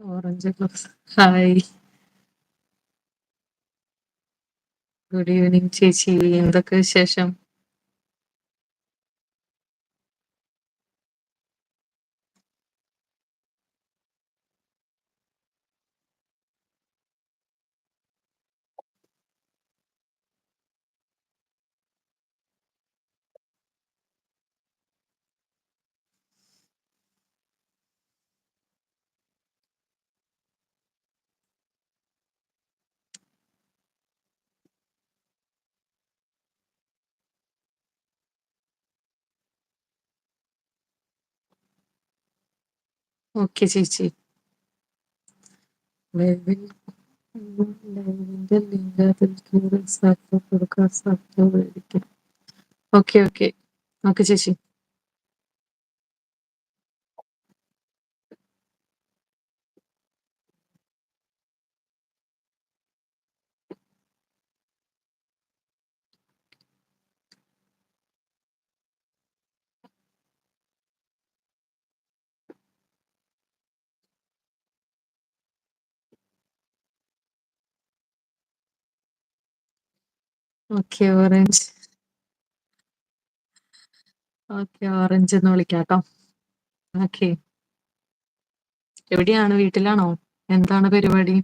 Orange glass hi good evening ചേച്ചി. എന്തൊക്കെ വിശേഷം? സബ് ചേച്ചി. Okay okay. ഓക്കെ ചേച്ചി. ഓക്കെ ഓറഞ്ച് ഓക്കെ ഓറഞ്ച് എന്ന് വിളിക്കാട്ടോ. ഓക്കെ എവിടെയാണ്? വീട്ടിലാണോ? എന്താണ് പരിപാടി?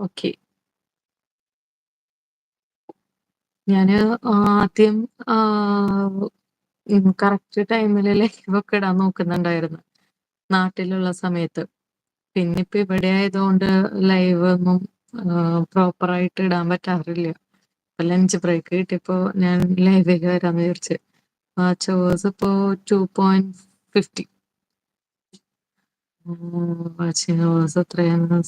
ഓക്കെ. ഞാൻ ആദ്യം കറക്റ്റ് ടൈമിൽ ലൈവൊക്കെ ഇടാൻ നോക്കുന്നുണ്ടായിരുന്നു. നാട്ടിലുള്ള സമയത്ത്. പിന്നെ ഇപ്പൊ ഇവിടെ ആയതുകൊണ്ട് ലൈവ് ഒന്നും പ്രോപ്പർ ആയിട്ട് ഇടാൻ പറ്റാറില്ല. ഇപ്പൊ ലഞ്ച് ബ്രേക്ക് കിട്ടിയപ്പോ ഞാൻ ലൈവിലേക്ക് വരാന്ന് വിചാരിച്ചു. വാച്ച് അവേഴ്സ് ഇപ്പോ two point fifty watching hours എത്രയാണ്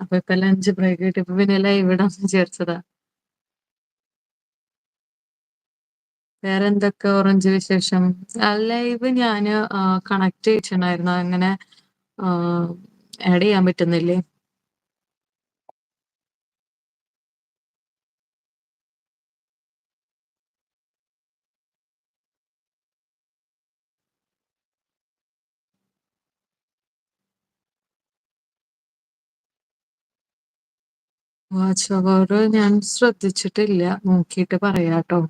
അപ്പൊ ഇപ്പൊ അഞ്ച് ബ്രേക്ക് കിട്ടിയപ്പോ പിന്നെ ലൈവ് ഇവിടെ വിചാരിച്ചതാ വേറെ എന്തൊക്കെ ഓറഞ്ച് വിശേഷം? ലൈവ് ഞാൻ കണക്ട് ചെയ്തിട്ടുണ്ടായിരുന്നു. അങ്ങനെ ആഡ് ചെയ്യാൻ പറ്റുന്നില്ലേ? വാച്ച് അവർ ഞാൻ ശ്രദ്ധിച്ചിട്ടില്ല. നോക്കിയിട്ട് പറയാട്ടോ.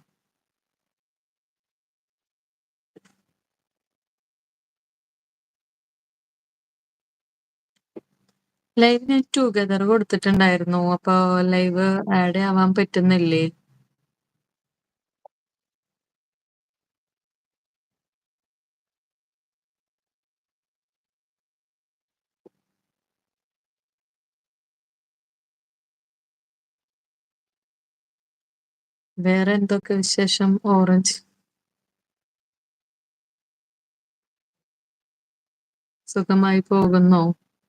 ലൈവ് ഞാൻ ടുഗദർ കൊടുത്തിട്ടുണ്ടായിരുന്നു. അപ്പൊ ലൈവ് ആഡ് ആവാൻ പറ്റുന്നില്ലേ? വേറെ എന്തൊക്കെ വിശേഷം? ഓറഞ്ച്. സുഖമായി പോകുന്നോ?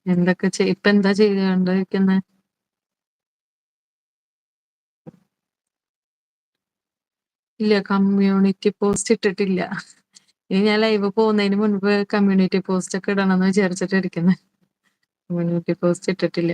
എന്തൊക്കെ ചെയ് ഇപ്പൊ എന്താ ചെയ്തുകൊണ്ടിരിക്കുന്നെ ഇല്ല കമ്മ്യൂണിറ്റി പോസ്റ്റ് ഇട്ടിട്ടില്ല. ഇനി ഞാൻ ലൈവ് പോകുന്നതിന് മുൻപ് കമ്മ്യൂണിറ്റി പോസ്റ്റ് ഒക്കെ ഇടണം എന്ന് ഇരിക്കുന്നത് കമ്മ്യൂണിറ്റി പോസ്റ്റ് ഇട്ടിട്ടില്ല.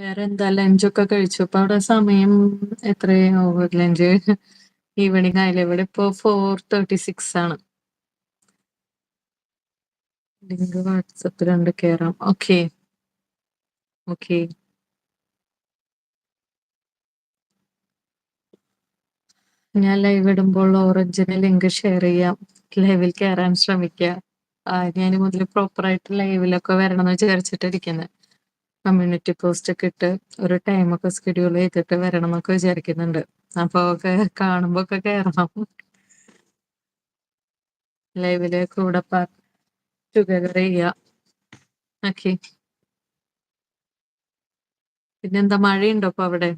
വേറെ എന്താ ലഞ്ചൊക്കെ കഴിച്ചു? അപ്പൊ അവിടെ സമയം എത്രയാവും ലഞ്ച് ഈവനിങ് ആയില്ലേ? ഇവിടെ ഇപ്പൊ ഫോർ തേർട്ടി സിക്സ് ആണ് ലിങ്ക് വാട്സപ്പിലുണ്ട് കേറാം. ഓക്കെ ഓക്കെ ഞാൻ ലൈവ് ഇടുമ്പോൾ ഓറഞ്ചിന് ലിങ്ക് ഷെയർ ചെയ്യാം. ലൈവിൽ കയറാൻ ശ്രമിക്കുക ഞാൻ മുതൽ പ്രോപ്പറായിട്ട് ലൈവിലൊക്കെ വരണം എന്ന് വിചാരിച്ചിട്ടിരിക്കുന്നത് കമ്മ്യൂണിറ്റി പോസ്റ്റ് ഒക്കെ ഇട്ട് ഒരു ടൈമൊക്കെ സ്കെഡ്യൂൾ ചെയ്തിട്ട് വരണം എന്നൊക്കെ വിചാരിക്കുന്നുണ്ട്. അപ്പൊ ഒക്കെ കാണുമ്പോ ഒക്കെ കേറണം. ലൈവിൽ കൂടെ ടുഗദർ ഓക്കെ പിന്നെന്താ മഴയുണ്ടോ ഇപ്പൊ അവിടെ?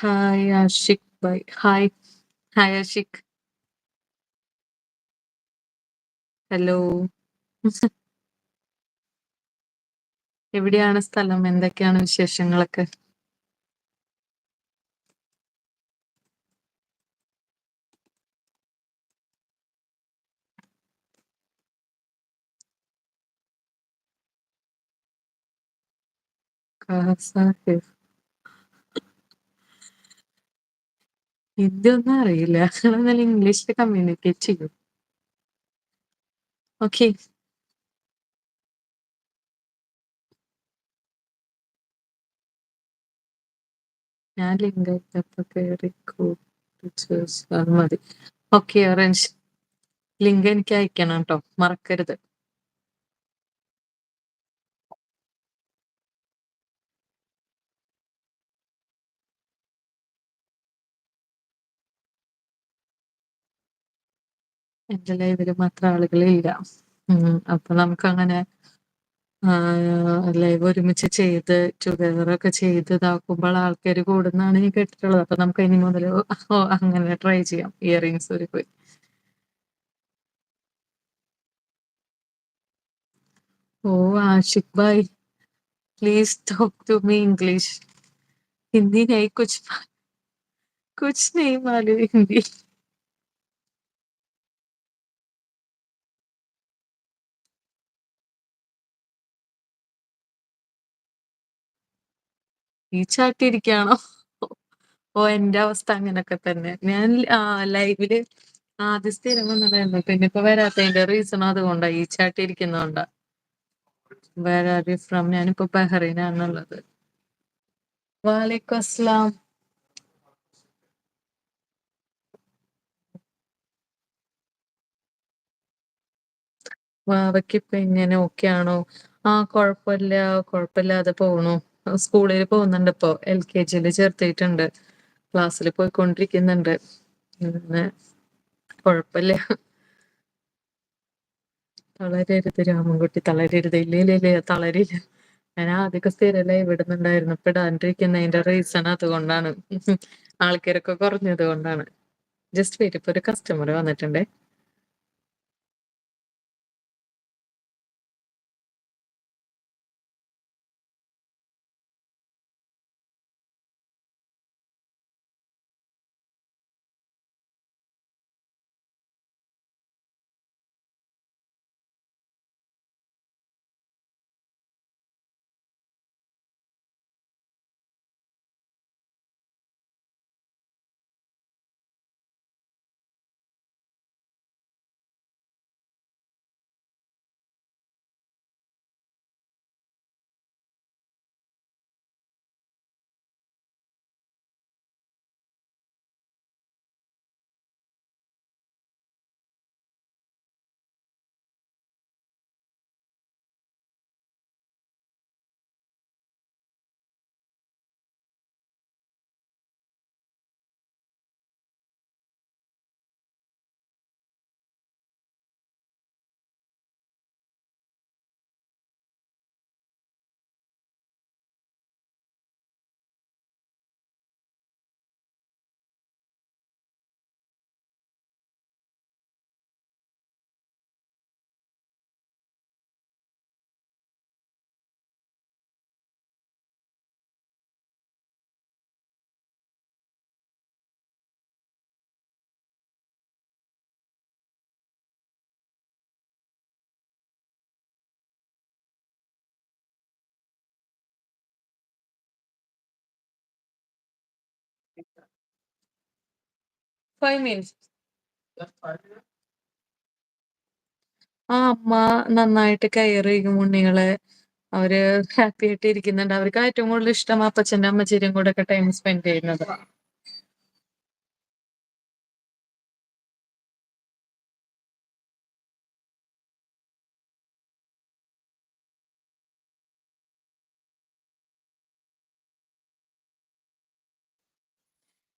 Hi Ashiq bye hi hi Ashiq hello എവിടെയാണ് സ്ഥലം? എന്തൊക്കെയാണ് വിശേഷങ്ങളൊക്കെ? സാഹിബ് ഇതൊന്നും അറിയില്ല. നല്ല ഇംഗ്ലീഷിൽ കമ്മ്യൂണിക്കേറ്റ് ചെയ്യും. ഓക്കെ ഞാൻ ലിങ്ക് അയച്ചപ്പോ കയറി മതി. ഓക്കെ ഓറഞ്ച് ലിങ്ക് എനിക്ക് അയക്കണം കേട്ടോ. മറക്കരുത്. എന്റെ ലൈവിൽ മാത്രം ആളുകളില്ല. ഇല്ല അപ്പൊ നമുക്ക് അങ്ങനെ ലൈവ് ഒരുമിച്ച് ചെയ്ത് ടുഗദറൊക്കെ ചെയ്ത് ഇതാക്കുമ്പോൾ ആൾക്കാര് കൂടുന്നാണ് ഞാൻ കേട്ടിട്ടുള്ളത്. അപ്പൊ നമുക്ക് ഇനി മുതൽ അങ്ങനെ ട്രൈ ചെയ്യാം. ഇയറിങ്സ് ഒരു പോയി. ഓ Ashiq bhai please talk to me English Hindi നൈ കുച്ച് കുച്ച് നെയ് മാലു ഹിന്ദി ഈ ചാട്ടിയിരിക്കാണോ ഓ എന്റെ അവസ്ഥ അങ്ങനൊക്കെ തന്നെ. ഞാൻ ലൈവിൽ ആദ്യ സ്ഥിരം വന്നതായിരുന്നു. പിന്നെ ഇപ്പൊ വരാത്തതിന്റെ റീസൺ അതുകൊണ്ടാ ഈ ചാട്ടിയിരിക്കുന്നതുകൊണ്ടാ വേറെ ഫ്രം ഞാനിപ്പോ ബഹ്റൈനാണുള്ളത്. വാലേക്കും അസ്സലാം വാവയ്ക്ക് ഇപ്പൊ ഇങ്ങനെ ഓക്കെ ആണോ ആ കുഴപ്പമില്ല. കൊഴപ്പില്ലാതെ പോണു. സ്കൂളിൽ പോകുന്നുണ്ട് ഇപ്പോ. എൽ കെ ജിയിൽ ചേർത്തിട്ടുണ്ട് ക്ലാസ്സിൽ പോയിക്കൊണ്ടിരിക്കുന്നുണ്ട്. പിന്നെ കുഴപ്പമില്ല തളരരുത് രാമൻകുട്ടി തളരരുത്. ഇല്ലേ ഇല്ല ഇല്ല തളരില്ല. ഞാൻ ആദ്യമൊക്കെ സ്ഥിരല്ല ഇവിടെ നിന്നുണ്ടായിരുന്നു ഇപ്പൊ ഇടാണ്ടിരിക്കുന്നതിന്റെ റീസൺ അതുകൊണ്ടാണ്. ആൾക്കാരൊക്കെ കുറഞ്ഞത് കൊണ്ടാണ്. ജസ്റ്റ് വെയിറ്റ് ഇപ്പൊ ഒരു കസ്റ്റമർ വന്നിട്ടുണ്ടേ. ഫൈവ് മിനിറ്റ്സ് ആ അമ്മ നന്നായിട്ട് കയറിയിരിക്കും ഉണ്ണികളെ. അവർ ഹാപ്പി ആയിട്ട് ഇരിക്കുന്നുണ്ട്. അവർക്ക് ഏറ്റവും കൂടുതൽ ഇഷ്ടം അപ്പച്ചന്റെ അമ്മച്ചിയുടെയും കൂടെ ഒക്കെ ടൈം സ്പെൻഡ് ചെയ്യുന്നത്.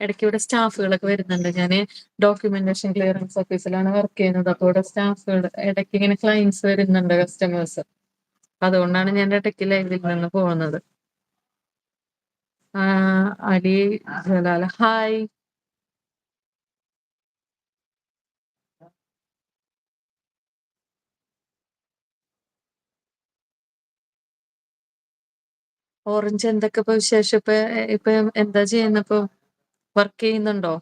ഇടയ്ക്ക് ഇവിടെ സ്റ്റാഫുകളൊക്കെ വരുന്നുണ്ട്. ഞാൻ ഡോക്യുമെന്റേഷൻ ക്ലിയറൻസ് ഓഫീസിലാണ് വർക്ക് ചെയ്യുന്നത്. അപ്പോൾ ഇവിടെ സ്റ്റാഫുകൾ ഇടയ്ക്ക് ഇങ്ങനെ ക്ലയൻസ് വരുന്നുണ്ട് കസ്റ്റമേഴ്സ് അതുകൊണ്ടാണ് ഞാൻ ഇടയ്ക്ക് ലൈവിൽ നിന്ന് പോകുന്നത്. അലി ജലാല. ഹായ് ഓറഞ്ച് എന്തൊക്കെ ഇപ്പൊ വിശേഷം? ഇപ്പൊ ഇപ്പൊ എന്താ ചെയ്യുന്ന ഇപ്പൊ? വർക്ക് ചെയ്യുന്നുണ്ടോ?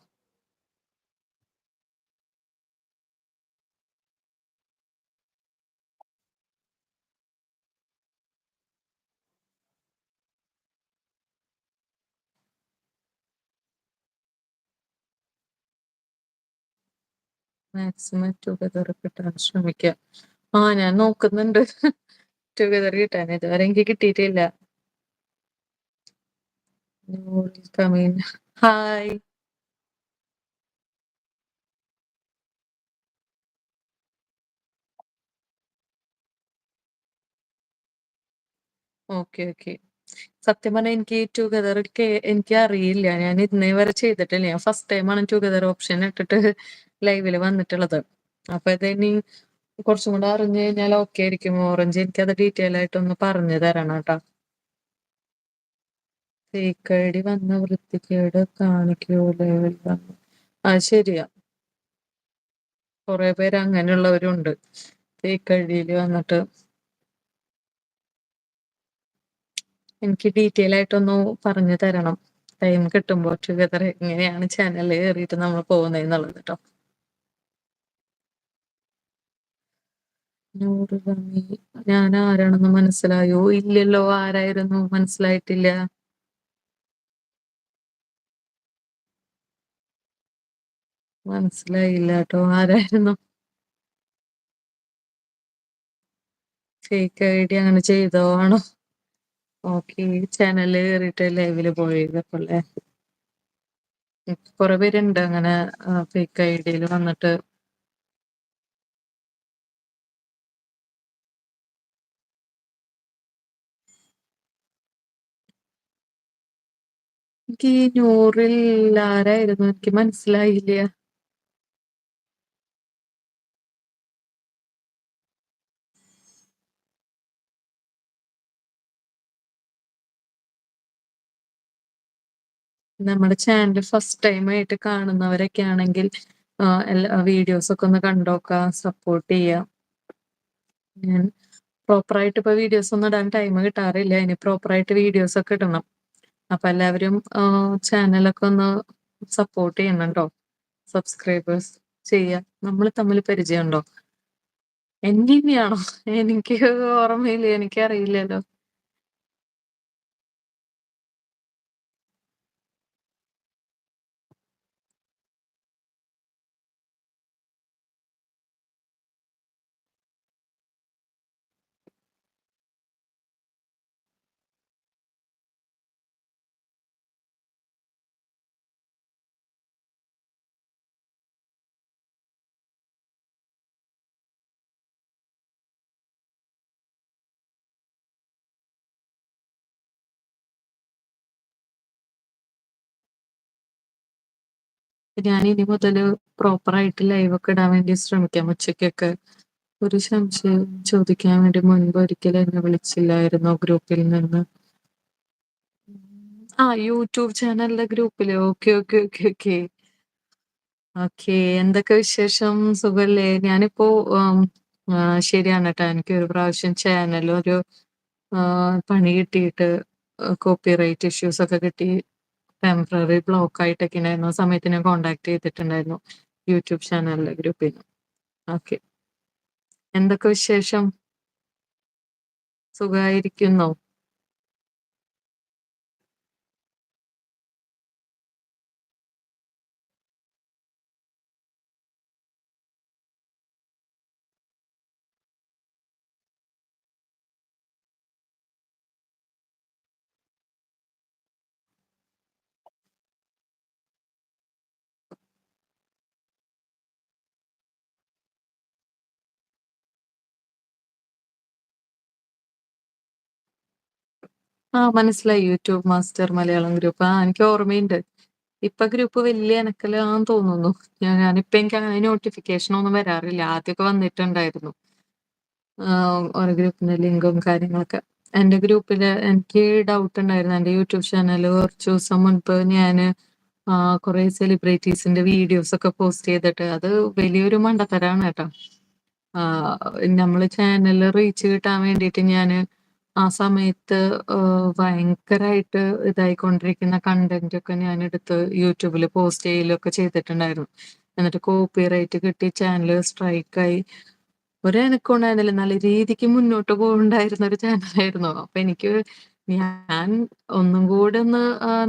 മാക്സിമം ടുഗദർ കിട്ടാൻ ശ്രമിക്കുക ആ ഞാൻ നോക്കുന്നുണ്ട്. ടുഗദർ കിട്ടാൻ ഇതുവരെ എനിക്ക് കിട്ടിയിട്ടില്ല. കമീൻ ഹായ് ഓക്കെ ഓക്കെ സത്യം പറഞ്ഞാൽ എനിക്ക് എനിക്ക് അറിയില്ല. ഞാൻ ഇന്നേ വരെ ചെയ്തിട്ടില്ല. ഞാൻ ഫസ്റ്റ് ടൈമാണ് ടുഗദർ ഓപ്ഷൻ ഇട്ടിട്ട് ലൈവിൽ വന്നിട്ടുള്ളത്. അപ്പൊ ഇതിനി കുറച്ചും കൂടെ അറിഞ്ഞു കഴിഞ്ഞാൽ ഓക്കെ ആയിരിക്കും. ഓറഞ്ച് എനിക്ക് അത് ഡീറ്റെയിൽ ആയിട്ടൊന്ന് പറഞ്ഞു തരണം കേട്ടോ. ഡി വന്ന വൃത്തികേട് കാണിക്കൂലേ ആ ശരിയാ. കുറെ പേര് അങ്ങനെയുള്ളവരുണ്ട്. ഡിയിൽ വന്നിട്ട്. എനിക്ക് ഡീറ്റെയിൽ ആയിട്ടൊന്ന് പറഞ്ഞു തരണം. ടൈം കിട്ടുമ്പോൾ ടുഗദർ എങ്ങനെയാണ് ചാനൽ കയറിയിട്ട് നമ്മൾ പോകുന്നത് എന്നുള്ളത് കേട്ടോ ഞാൻ ആരാണെന്ന് മനസ്സിലായോ? ഇല്ലല്ലോ. ആരായിരുന്നു? മനസ്സിലായിട്ടില്ല. മനസ്സിലായില്ല കേട്ടോ ആരായിരുന്നു? ഫേക്ക് ഐ ഡി അങ്ങനെ ചെയ്തോ? ആണോ? ഓക്കെ ചാനലിൽ കയറിയിട്ട് ലൈവിൽ പോയതല്ലേ കുറെ പേരുണ്ട് അങ്ങനെ ഫേക്ക് ഐ ഡിയിൽ വന്നിട്ട്. എനിക്ക് ഈ നൂറിൽ ആരായിരുന്നു? എനിക്ക് മനസ്സിലായില്ല. നമ്മുടെ ചാനൽ ഫസ്റ്റ് ടൈം ആയിട്ട് കാണുന്നവരൊക്കെ ആണെങ്കിൽ എല്ലാ വീഡിയോസ് ഒക്കെ ഒന്ന് കണ്ടോക്ക സപ്പോർട്ട് ചെയ്യാം. ഞാൻ പ്രോപ്പറായിട്ട് ഇപ്പൊ വീഡിയോസ് ഒന്നും ഇടാൻ ടൈം കിട്ടാറില്ല. ഇനി പ്രോപ്പറായിട്ട് വീഡിയോസ് ഒക്കെ ഇടണം. അപ്പൊ എല്ലാവരും ചാനലൊക്കെ ഒന്ന് സപ്പോർട്ട് ചെയ്യണുണ്ടോ സബ്സ്ക്രൈബേഴ്സ് ചെയ്യാം. നമ്മൾ തമ്മിൽ പരിചയമുണ്ടോ? തന്നെയാണോ? എനിക്ക് ഓർമ്മയില്ല. എനിക്കറിയില്ലല്ലോ. ഞാൻ ഇനി മുതൽ പ്രോപ്പറായിട്ട് ലൈവ് ഒക്കെ ഇടാൻ വേണ്ടി ശ്രമിക്കാം. ഉച്ചയ്ക്കൊക്കെ ഒരു സംശയം ചോദിക്കാൻ വേണ്ടി മുൻപ് ഒരിക്കലും എന്നെ വിളിച്ചില്ലായിരുന്നോ ഗ്രൂപ്പിൽ നിന്ന്? ആ യൂട്യൂബ് ചാനലിലെ ഗ്രൂപ്പിൽ okay okay okay okay. Okay എന്തൊക്കെ വിശേഷം? സുഖല്ലേ? ഞാനിപ്പോ ശരിയാണ് കേട്ടോ എനിക്ക് ഒരു പ്രാവശ്യം ചാനൽ ഒരു പണി കിട്ടിയിട്ട് കോപ്പി റൈറ്റ് ഇഷ്യൂസ് ഒക്കെ കിട്ടി ടെമ്പററി ബ്ലോക്ക് ആയിട്ടൊക്കെ ഉണ്ടായിരുന്നു. ആ സമയത്ത് ഞാൻ കോണ്ടാക്ട് ചെയ്തിട്ടുണ്ടായിരുന്നു യൂട്യൂബ് ചാനലിലെ ഗ്രൂപ്പിൽ നിന്ന്. ഓക്കെ എന്തൊക്കെ വിശേഷം? സുഖമായിരിക്കുന്നോ ആ മനസ്സിലായി. YouTube master Malayalam group. ആ എനിക്ക് ഓർമ്മയുണ്ട്. ഇപ്പൊ ഗ്രൂപ്പ് വലിയ അനക്കലാന്ന് തോന്നുന്നു. ഞാൻ ഞാനിപ്പ എനിക്ക് അങ്ങനെ നോട്ടിഫിക്കേഷൻ ഒന്നും വരാറില്ല. ആദ്യമൊക്കെ വന്നിട്ടുണ്ടായിരുന്നു. ഓരോ ഗ്രൂപ്പിന്റെ ലിങ്കും കാര്യങ്ങളൊക്കെ. എന്റെ ഗ്രൂപ്പിൽ എനിക്ക് ഡൗട്ട് ഉണ്ടായിരുന്നു. എന്റെ യൂട്യൂബ് ചാനൽ കുറച്ച് ദിവസം മുൻപ് ഞാൻ കുറെ സെലിബ്രിറ്റീസിന്റെ വീഡിയോസ് ഒക്കെ പോസ്റ്റ് ചെയ്തിട്ട് അത് വലിയൊരു മണ്ടത്തരാണ് കേട്ടോ. നമ്മൾ ചാനലിൽ റീച്ച് കിട്ടാൻ വേണ്ടിയിട്ട് ഞാൻ ആ സമയത്ത് ഭയങ്കരായിട്ട് ഇതായിക്കൊണ്ടിരിക്കുന്ന കണ്ടന്റ് ഒക്കെ ഞാൻ എടുത്ത് യൂട്യൂബിൽ പോസ്റ്റ് ചെയ്യലൊക്കെ ചെയ്തിട്ടുണ്ടായിരുന്നു. എന്നിട്ട് കോപ്പി റൈറ്റ് കിട്ടി ചാനൽ സ്ട്രൈക്കായി. ഒരനക്കം ഉണ്ടായിരുന്നില്ല നല്ല രീതിക്ക് മുന്നോട്ട് പോകുന്നുണ്ടായിരുന്ന ഒരു ചാനലായിരുന്നു അപ്പൊ എനിക്ക് ഞാൻ ഒന്നും കൂടെ ഒന്ന്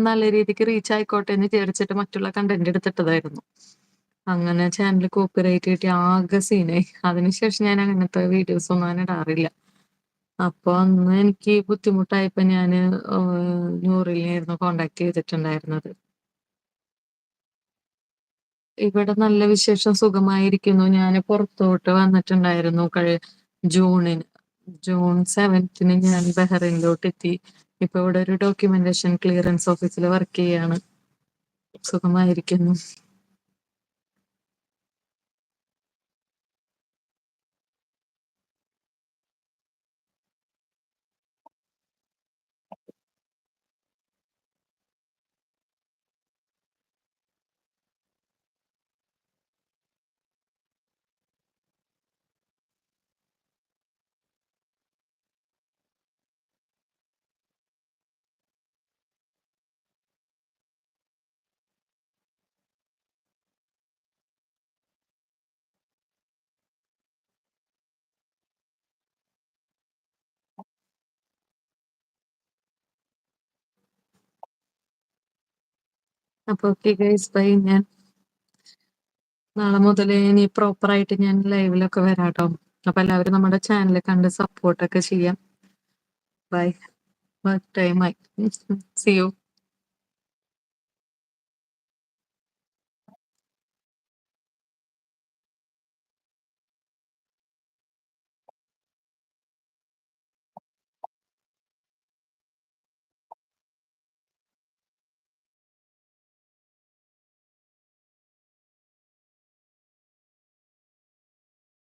നല്ല രീതിക്ക് റീച്ച് ആയിക്കോട്ടെ എന്ന് വിചാരിച്ചിട്ട് മറ്റുള്ള കണ്ടന്റ് എടുത്തിട്ടതായിരുന്നു. അങ്ങനെ ചാനൽ കോപ്പി റൈറ്റ് കിട്ടി ആകെ സീനായി അതിനുശേഷം ഞാൻ അങ്ങനത്തെ വീഡിയോസ് ഒന്നും അങ്ങനെ ഇടാറില്ല. അപ്പൊ അന്ന് എനിക്ക് ബുദ്ധിമുട്ടായപ്പോ ഞാൻ നൂറിലായിരുന്നു കോണ്ടാക്ട് ചെയ്തിട്ടുണ്ടായിരുന്നത്. ഇവിടെ നല്ല വിശേഷം സുഖമായിരിക്കുന്നു. ഞാൻ പുറത്തോട്ട് വന്നിട്ടുണ്ടായിരുന്നു കഴി ജൂണിന്. ജൂൺ സെവൻത്തിന് ഞാൻ ബഹ്റൈനിലോട്ട് എത്തി ഇപ്പൊ ഇവിടെ ഒരു ഡോക്യുമെന്റേഷൻ ക്ലിയറൻസ് ഓഫീസിൽ വർക്ക് ചെയ്യാണ്. സുഖമായിരിക്കുന്നു. അപ്പൊ ഗൈസ് ബൈ ഞാൻ നാളെ മുതൽ ഇനി പ്രോപ്പർ ആയിട്ട് ഞാൻ ലൈവിലൊക്കെ വരാട്ടോ അപ്പൊ എല്ലാവരും നമ്മുടെ ചാനൽ കണ്ട് സപ്പോർട്ടൊക്കെ ചെയ്യാം. ബൈ ടൈം ആയി. C U